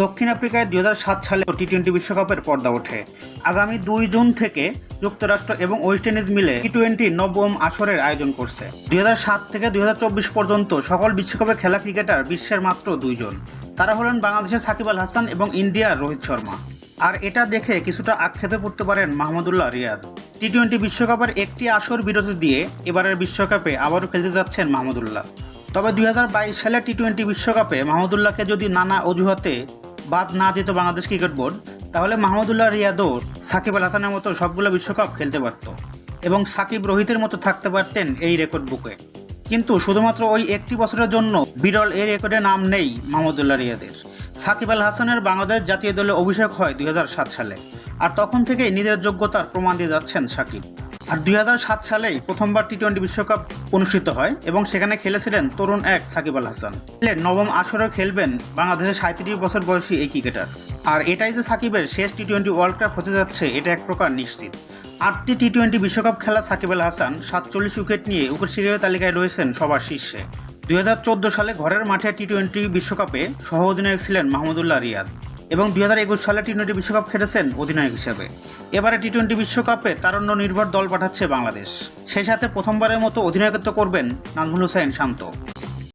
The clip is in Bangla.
দক্ষিণ আফ্রিকায় দুই সালে টি টোয়েন্টি বিশ্বকাপের পর্দা ওঠে। আগামী দুই জুন থেকে যুক্তরাষ্ট্র এবং ওয়েস্ট ইন্ডিজ মিলে টি টোয়েন্টি নবম আসরের আয়োজন করছে। দুই হাজার সাত থেকে দুই হাজার চব্বিশ পর্যন্ত সকল বিশ্বকাপে খেলা ক্রিকেটার বিশ্বের মাত্র দুইজন। তারা হলেন বাংলাদেশের সাকিব আল হাসান এবং ইন্ডিয়ার রোহিত শর্মা। আর এটা দেখে কিছুটা আক্ষেপে পড়তে পারেন মাহমুদুল্লাহ রিয়াদ। টি টোয়েন্টি বিশ্বকাপের একটি আসর বিরতি দিয়ে এবারের বিশ্বকাপে আবারও খেলতে যাচ্ছেন মাহমুদুল্লাহ। তবে দুই হাজার বাইশ সালে টি টোয়েন্টি বিশ্বকাপে মাহমুদুল্লাহকে যদি নানা অজুহাতে বাদ না দিত বাংলাদেশ ক্রিকেট বোর্ড, তাহলে মাহমুদুল্লাহ রিয়াদও সাকিব আল হাসানের মতো সবগুলো বিশ্বকাপ খেলতে পারত এবং সাকিব রোহিতের মতো থাকতে পারতেন এই রেকর্ড বুকে। কিন্তু শুধুমাত্র ওই একটি বছরের জন্য বিরল এই রেকর্ডে নাম নেই মাহমুদুল্লাহ রিয়াদের। সাকিব আল হাসানের বাংলাদেশ জাতীয় দলে অভিষেক হয় দুই হাজার সাত সালে, আর তখন থেকেই নিজের যোগ্যতার প্রমাণ দিয়ে যাচ্ছেন সাকিব। আর দুই সালেই প্রথমবার টি টোয়েন্টি বিশ্বকাপ অনুষ্ঠিত হয় এবং সেখানে খেলেছিলেন তরুণ এক সাকিব আল হাসান। নবম আসরে খেলবেন বাংলাদেশের সাঁত্রিশ বছর বয়সী এই ক্রিকেটার। আর এটাই যে সাকিবের শেষ টি টোয়েন্টি ওয়ার্ল্ড কাপ হতে যাচ্ছে, এটা এক প্রকার নিশ্চিত। আটটি টি টোয়েন্টি বিশ্বকাপ খেলা সাকিব আল হাসান সাতচল্লিশ উইকেট নিয়ে উইকেট তালিকায় রয়েছেন সবার শীর্ষে। দুই হাজার চোদ্দ সালে ঘরের মাঠে টি টোয়েন্টি বিশ্বকাপে সহ অধিনায়ক ছিলেন মাহমুদুল্লাহ রিয়াদ। এবং দুই হাজার একুশ সালে টি টোয়েন্টি বিশ্বকাপ খেলেছেন অধিনায়ক হিসেবে। এবারে টি টোয়েন্টি বিশ্বকাপে তারণ্য নির্ভর দল পাঠাচ্ছে বাংলাদেশ। সেই সাথে প্রথমবারের মতো অধিনায়কত্ব করবেন নাজমুল হুসাইন শান্ত।